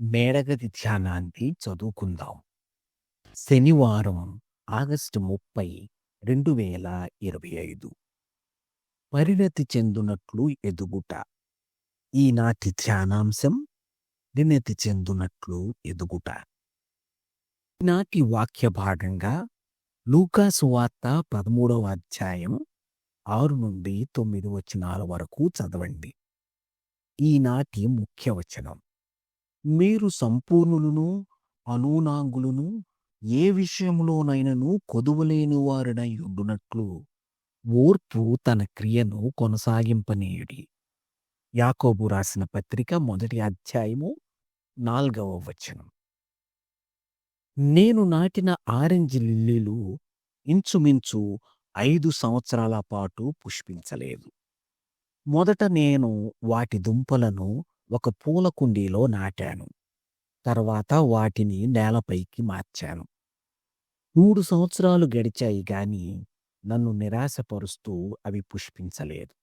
మేడగది ధ్యానాన్ని చదువుకుందాం. శనివారం ఆగస్టు ముప్పై రెండు వేల ఇరవై ఐదు. పరిణతి చెందునట్లు ఎదుగుట. ఈనాటి ధ్యానాంశం పరిణతి చెందునట్లు ఎదుగుట. నాటి వాక్య భాగంగా లూకాసు వార్త పదమూడవ అధ్యాయం ఆరు నుండి తొమ్మిది వచనాల వరకు చదవండి. ఈనాటి ముఖ్య వచనం మీరు సంపూర్ణులను అనూనాంగులను ఏ విషయంలోనైనను కొదువలేని వారినై ఉండునట్లు ఓర్పు తన క్రియను కొనసాగింపనీయుడి. యాకోబు రాసిన పత్రిక మొదటి అధ్యాయము నాల్గవ వచనం. నేను నాటిన ఆరెంజ్ లిల్లీలు ఇంచుమించు ఐదు సంవత్సరాల పాటు పుష్పించలేదు. మొదట నేను వాటి దుంపలను ఒక పూల కుండీలో నాటాను. తర్వాత వాటిని నేలపైకి మార్చాను. మూడు సంవత్సరాలు గడిచాయి గాని నన్ను నిరాశపరుస్తూ అవి పుష్పించలేదు.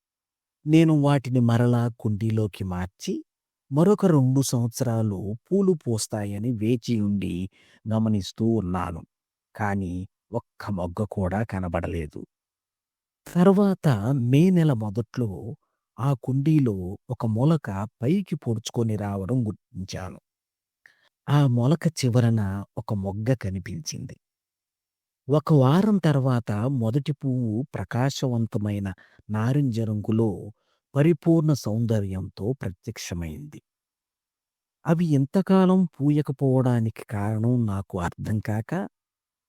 నేను వాటిని మరలా కుండీలోకి మార్చి మరొక రెండు సంవత్సరాలు పూలు పూస్తాయని వేచి ఉండి గమనిస్తూ ఉన్నాను. కాని ఒక్క మొగ్గ కూడా కనబడలేదు. తర్వాత మే నెల మొదట్లో ఆ కుండీలో ఒక మొలక పైకి పొడుచుకొని రావడం గుర్తించాను. ఆ మొలక చివరన ఒక మొగ్గ కనిపించింది. ఒక వారం తర్వాత మొదటి పువ్వు ప్రకాశవంతమైన నారింజ రంగులో పరిపూర్ణ సౌందర్యంతో ప్రత్యక్షమైంది. అవి ఎంతకాలం పూయకపోవడానికి కారణం నాకు అర్థం కాక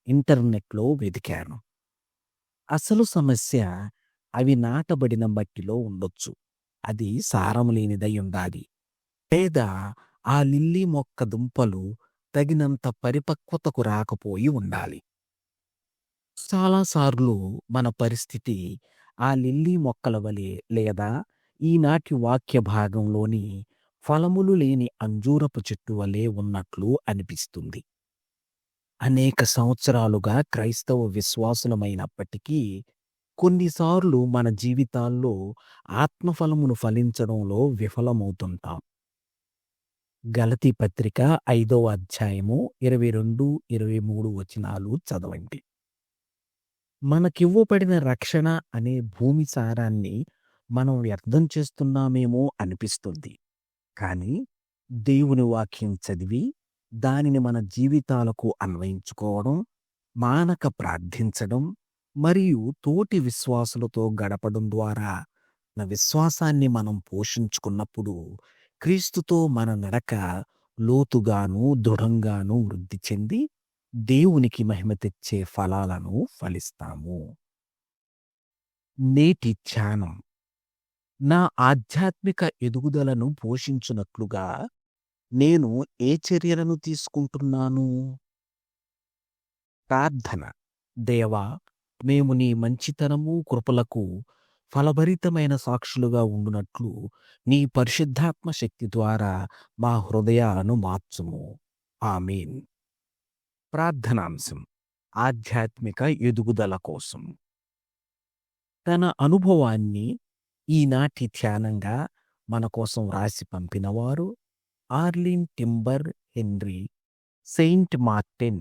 ఇంటర్నెట్లో వెతికాను. అసలు సమస్య అవి నాటబడిన మట్టిలో ఉండొచ్చు. అది సారం లేనిదై ఉండాలి. లేదా ఆ లిల్లీ మొక్క దుంపలు తగినంత పరిపక్వతకు రాకపోయి ఉండాలి. చాలాసార్లు మన పరిస్థితి ఆ లిల్లీ మొక్కల వలె లేదా ఈనాటి వాక్య భాగంలోని ఫలములు లేని అంజూరపు చెట్టు వలె ఉన్నట్లు అనిపిస్తుంది. అనేక సంవత్సరాలుగా క్రైస్తవ విశ్వాసులమైనప్పటికీ కొన్నిసార్లు మన జీవితాల్లో ఆత్మఫలమును ఫలించడంలో విఫలమవుతుంటాం. గలతీ పత్రిక ఐదవ అధ్యాయము ఇరవై రెండు ఇరవై మూడు వచనాలు చదవండి. మనకివ్వబడిన రక్షణ అనే భూమి సారాన్ని మనం వ్యర్థం చేస్తున్నామేమో అనిపిస్తుంది. కానీ దేవుని వాక్యం చదివి దానిని మన జీవితాలకు అన్వయించుకోవడం మానక ప్రార్థించడం మరియు తోటి విశ్వాసులతో గడపడం ద్వారా మన విశ్వాసాన్ని మనం పోషించుకున్నప్పుడు క్రీస్తుతో మన నడక లోతుగాను దృఢంగాను వృద్ధి చెంది దేవునికి మహిమ తెచ్చే ఫలాలను ఫలిస్తాము. నేటి ధ్యానం. నా ఆధ్యాత్మిక ఎదుగుదలను పోషించునట్లుగా నేను ఏ చర్యలను తీసుకుంటున్నాను? ప్రార్థన. దేవా మేము నీ మంచితనము కృపలకు ఫలభరితమైన సాక్షులుగా ఉండునట్లు నీ పరిశుద్ధాత్మ శక్తి ద్వారా మా హృదయాలను మార్చుము. ఆమీన్. ప్రార్థనాంశం. ఆధ్యాత్మిక ఎదుగుదల కోసం. తన అనుభవాన్ని ఈనాటి ధ్యానంగా మన కోసం రాసి పంపినవారు Arlin Timber Henry Saint Martin